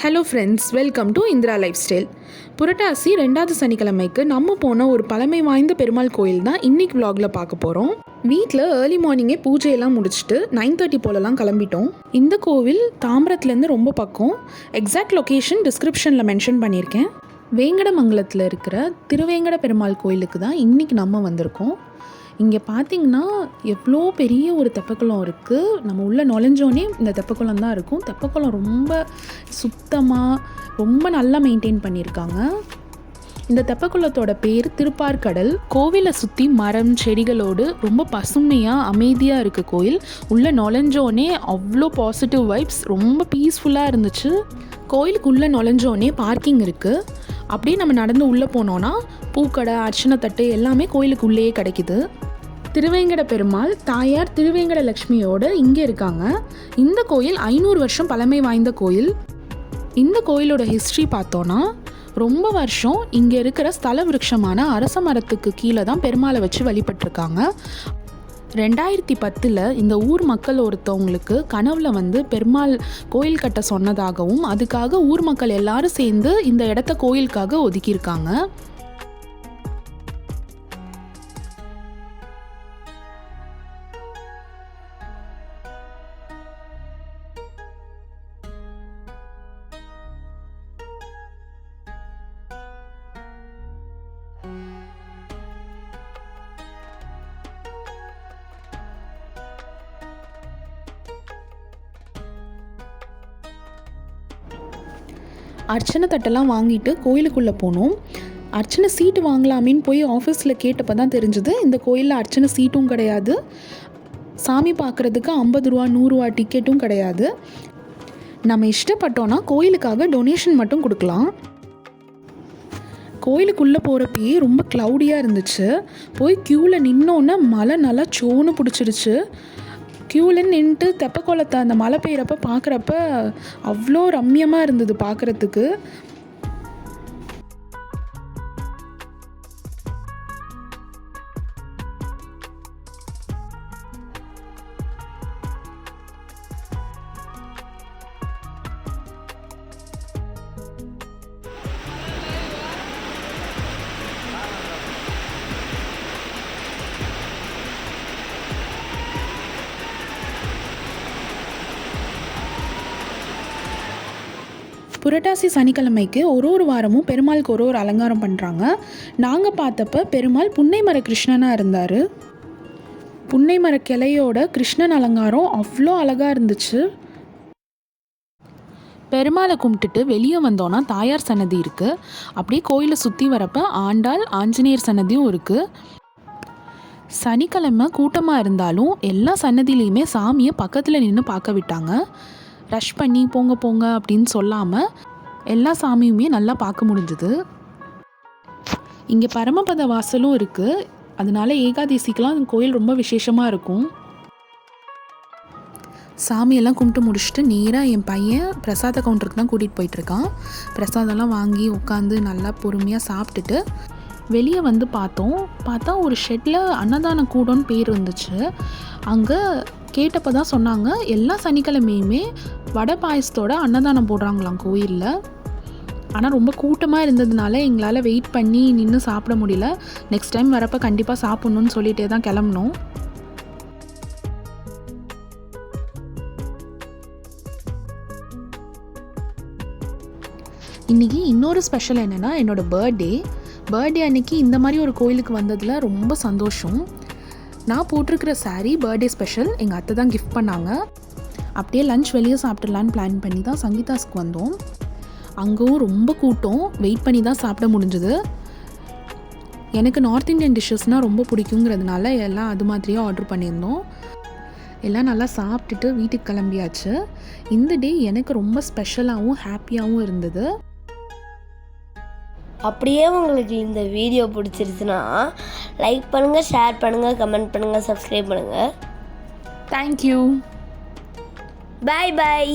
Hello friends welcome to Indira lifestyle புரட்டாசி ரெண்டாவது சனிக்கிழமைக்கு நம்ம போன ஒரு பழமை வாய்ந்த பெருமாள் கோயில் தான் இன்னைக்கு vlogல பார்க்க போகிறோம் வீட்டில் ஏர்லி மார்னிங்கே பூஜையெல்லாம் முடிச்சுட்டு நைன் தேர்ட்டி போலலாம் கிளம்பிட்டோம். இந்த கோவில் தாம்பரத்துலேருந்து ரொம்ப பக்கம். எக்ஸாக்ட் லொக்கேஷன் டிஸ்கிரிப்ஷனில் மென்ஷன் பண்ணியிருக்கேன். வேங்கடமங்கலத்தில் இருக்கிற திருவேங்கட பெருமாள் கோயிலுக்கு தான் இன்றைக்கி நம்ம வந்திருக்கோம். இங்கே பார்த்தீங்கன்னா எவ்வளோ பெரிய ஒரு தெப்பக்குளம் இருக்குது நம்ம உள்ளே நுழைஞ்சோன்னே இந்த தெப்பக்குளம் தான் இருக்கும். தெப்பக்குளம் ரொம்ப சுத்தமாக ரொம்ப நல்லா மெயின்டைன் பண்ணியிருக்காங்க இந்த தெப்பக்குளத்தோட பேர் திருப்பார்கடல். கோவிலை சுற்றி மரம் செடிகளோடு ரொம்ப பசுமையாக அமைதியாக இருக்குது கோயில். உள்ளே நுழைஞ்சோனே அவ்வளோ பாசிட்டிவ் வைப்ஸ் ரொம்ப பீஸ்ஃபுல்லாக இருந்துச்சு. கோயிலுக்குள்ளே நுழைஞ்சோனே பார்க்கிங் இருக்குது அப்படியே நம்ம நடந்து உள்ளே போனோன்னா பூக்கடை அர்ச்சனை தட்டு எல்லாமே கோயிலுக்குள்ளேயே கிடைக்குது. திருவேங்கட பெருமாள் தாயார் திருவேங்கட லக்ஷ்மியோட இங்கே இருக்காங்க. இந்த கோயில் ஐநூறு வருஷம் பழமை வாய்ந்த கோயில். இந்த கோயிலோட ஹிஸ்ட்ரி பார்த்தோன்னா ரொம்ப வருஷம் இங்கே இருக்கிற ஸ்தல விருட்சமான அரச மரத்துக்கு கீழே தான் பெருமாளை வச்சு வழிபட்டிருக்காங்க. ரெண்டாயிரத்தி பத்தில் இந்த ஊர் மக்கள் ஒருத்தவங்களுக்கு கனவுல வந்து பெருமாள் கோயில் கட்ட சொன்னதாகவும் அதுக்காக ஊர் மக்கள் எல்லாரும் சேர்ந்து இந்த இடத்த கோயிலுக்காக ஒதுக்கியிருக்காங்க. அர்ச்சனை தட்டெல்லாம் வாங்கிட்டு கோயிலுக்குள்ளே போனோம். அர்ச்சனை சீட்டு வாங்கலாமேன்னு போய் ஆஃபீஸில் கேட்டப்போ தான் தெரிஞ்சுது. இந்த கோயிலில் அர்ச்சனை சீட்டும் கிடையாது. சாமி பார்க்குறதுக்கு ஐம்பது ரூபா நூறுரூவா டிக்கெட்டும் கிடையாது. நம்ம இஷ்டப்பட்டோன்னா கோயிலுக்காக டொனேஷன் மட்டும் கொடுக்கலாம். கோயிலுக்குள்ளே போகிறப்பயே ரொம்ப க்ளவுடியாக இருந்துச்சு. போய் க்யூவில் நின்னோன்னே மழை நல்லா சோன்னு பிடிச்சிருச்சு. க்யூவில் நின்றுட்டு தெப்பக்குளத்தை அந்த மழை பெய்கிறப்ப பார்க்குறப்ப அவ்வளோ ரம்யமாக இருந்தது பார்க்குறதுக்கு புரட்டாசி சனிக்கிழமைக்கு ஒரு ஒரு வாரமும் பெருமாளுக்கு ஒரு ஒரு அலங்காரம் பண்ணுறாங்க நாங்கள் பார்த்தப்ப பெருமாள் புன்னைமர கிருஷ்ணனாக இருந்தார். புன்னைமர கிளையோட கிருஷ்ணன் அலங்காரம் அவ்வளோ அழகாக இருந்துச்சு. பெருமாளை கும்பிட்டுட்டு வெளியே வந்தோன்னா தாயார் சன்னதி இருக்குது அப்படியே கோயிலை சுற்றி வரப்ப ஆண்டாள் ஆஞ்சநேயர் சன்னதியும் இருக்குது சனிக்கிழமை கூட்டமாக இருந்தாலும் எல்லா சன்னதியிலையுமே சாமியை பக்கத்தில் நின்று பார்க்க விட்டாங்க. ரஷ் பண்ணி போங்க போங்க அப்படின்னு சொல்லாமல் எல்லா சாமியுமே நல்லா பார்க்க முடிஞ்சுது. இங்கே பரமபத வாசலும் இருக்குது அதனால ஏகாதசிக்கெலாம் அந்த கோயில் ரொம்ப விசேஷமாக இருக்கும். சாமியெல்லாம் கும்பிட்டு முடிச்சுட்டு நேராக என் பையன் பிரசாத கவுண்டருக்கு தான் கூட்டிகிட்டு போயிட்டுருக்கான் பிரசாதம்லாம் வாங்கி உட்காந்து நல்லா பொறுமையாக சாப்பிட்டுட்டு வெளியே வந்து பார்த்தோம். பார்த்தா ஒரு ஷெட்டில் அன்னதான கூடம்னு பேர் இருந்துச்சு. அங்கே கேட்டப்போ தான் சொன்னாங்க எல்லா சனிக்கிழமையுமே வடை பாயசத்தோட அன்னதானம் போடுறாங்களாம் கோயிலில். ஆனால் ரொம்ப கூட்டமாக இருந்ததுனால எங்களால் வெயிட் பண்ணி நின்று சாப்பிட முடியல. நெக்ஸ்ட் டைம் வரப்போ கண்டிப்பாக சாப்பிட்ணுன்னு சொல்லிகிட்டே தான் கிளம்பணும் இன்றைக்கி இன்னொரு ஸ்பெஷல் என்னென்னா என்னோடய பர்த்டே பர்த்டே அன்னைக்கு இந்த மாதிரி ஒரு கோயிலுக்கு வந்ததில் ரொம்ப சந்தோஷம். நான் போட்டிருக்கிற சாரீ பர்த்டே ஸ்பெஷல் எங்கள் அத்தை தான் கிஃப்ட் பண்ணாங்க. அப்படியே லஞ்ச் வெளியே சாப்பிட்றலான்னு பிளான் பண்ணி தான் சங்கீதாஸ்க்கு வந்தோம். அங்கேவும் ரொம்ப கூட்டம். வெயிட் பண்ணி தான் சாப்பிட முடிஞ்சது. எனக்கு நார்த் இந்தியன் டிஷ்ஷஸ்னால் ரொம்ப பிடிக்குங்கிறதுனால எல்லாம் அது மாதிரியே ஆர்டர் பண்ணியிருந்தோம். எல்லாம் நல்லா சாப்பிட்டுட்டு வீட்டுக்கு கிளம்பியாச்சு. இந்த டே எனக்கு ரொம்ப ஸ்பெஷலாகவும் ஹாப்பியாகவும் இருந்தது. அப்படியே உங்களுக்கு இந்த வீடியோ பிடிச்சிருச்சுன்னா லைக் பண்ணுங்கள் ஷேர் பண்ணுங்கள் கமெண்ட் பண்ணுங்கள் சப்ஸ்கிரைப் பண்ணுங்கள் தேங்க்யூ பாய் பாய்